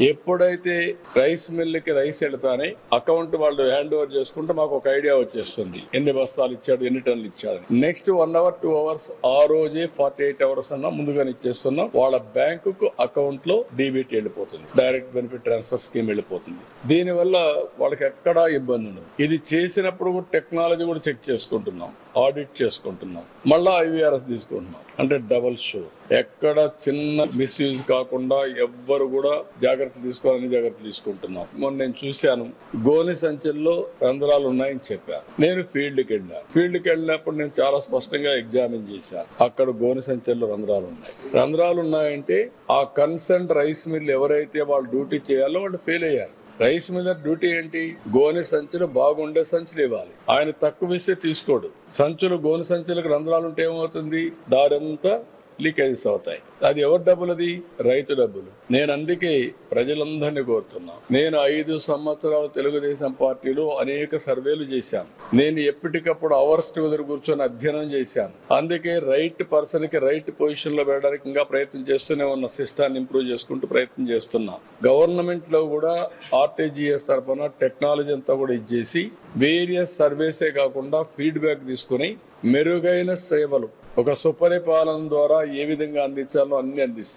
ఎప్పుడైతే రైస్ మిల్లుకి రైస్ వెళ్తానే అకౌంట్ వాళ్ళు హ్యాండ్ ఓవర్ చేసుకుంటే మాకు ఒక ఐడియా వచ్చేస్తుంది. ఎన్ని బస్తాలు ఇచ్చాడు ఎన్ని టన్నులు ఇచ్చాడు. Next one hour two hours ఆ రోజే ఫార్టీ ఎయిట్ అవర్స్ అన్నా ముందుగానే ఇచ్చేస్తున్నాం. వాళ్ళ బ్యాంకుకు అకౌంట్లో డీబీటీ వెళ్ళిపోతుంది. డైరెక్ట్ బెనిఫిట్ ట్రాన్స్ఫర్ స్కీమ్ వెళ్ళిపోతుంది. దీనివల్ల వాళ్ళకి ఎక్కడా ఇబ్బంది ఉండదు. ఇది చేసినప్పుడు కూడా టెక్నాలజీ కూడా చెక్ చేసుకుంటున్నాం. ఆడిట్ చేసుకుంటున్నాం. మళ్ళా ఐవీఆర్ఎస్ తీసుకుంటున్నాం. అంటే డబల్ షో. ఎక్కడ చిన్న మిస్యూజ్ కాకుండా ఎవ్వరు కూడా జాగ్రత్త తీసుకోవాలని జాగ్రత్త తీసుకుంటున్నాం. మొన్న నేను చూశాను గోని సంచుల్లో రంధ్రాలు ఉన్నాయని చెప్పారు. నేను ఫీల్డ్కి వెళ్ళాను ఫీల్డ్కి వెళ్ళినప్పుడు నేను చాలా స్పష్టంగా ఎగ్జామిన్ చేశాను. అక్కడ గోని సంచుల్లో రంధ్రాలు ఉన్నాయి. రంధ్రాలు ఉన్నాయంటే ఆ కన్సర్న్ రైస్ మిల్ ఎవరైతే వాళ్ళు డ్యూటీ చేయాలో వాళ్ళు ఫెయిల్ అయ్యారు. రైస్ మిల్లర్ డ్యూటీ ఏంటి? గోనె సంచులు బాగుండే సంచులు ఇవ్వాలి. ఆయన తక్కువ ఇస్తే తీసుకోడు. సంచులు గోనె సంచులకు రంధ్రాలు ఉంటే ఏమవుతుంది? దారంతా లీకేజెస్ అవుతాయి అది ఎవరి డబ్బులు అది రైతు డబ్బులు. నేను అందుకే ప్రజలందరినీ కోరుతున్నా. నేను ఐదు సంవత్సరాలు తెలుగుదేశం పార్టీలో అనేక సర్వేలు చేశాను. నేను ఎప్పటికప్పుడు అవర్స్ టుగెదర్ కూర్చొని అధ్యయనం చేశాను. అందుకే రైట్ పర్సన్కి రైట్ పొజిషన్లో పెట్టడానికి ఇంకా ప్రయత్నం చేస్తూనే ఉన్న. సిస్టాన్ని ఇంప్రూవ్ చేసుకుంటూ ప్రయత్నం చేస్తున్నా. గవర్నమెంట్లో కూడా ఆర్టీజీఎస్ తరఫున టెక్నాలజీ అంతా కూడా ఇచ్చేసి వేరియస్ సర్వేసే కాకుండా ఫీడ్బ్యాక్ తీసుకుని మెరుగైన సేవలు. ఒక సుపరిపాలన ద్వారా ఏ విధంగా అందించాలో అన్ని అందిస్తాం.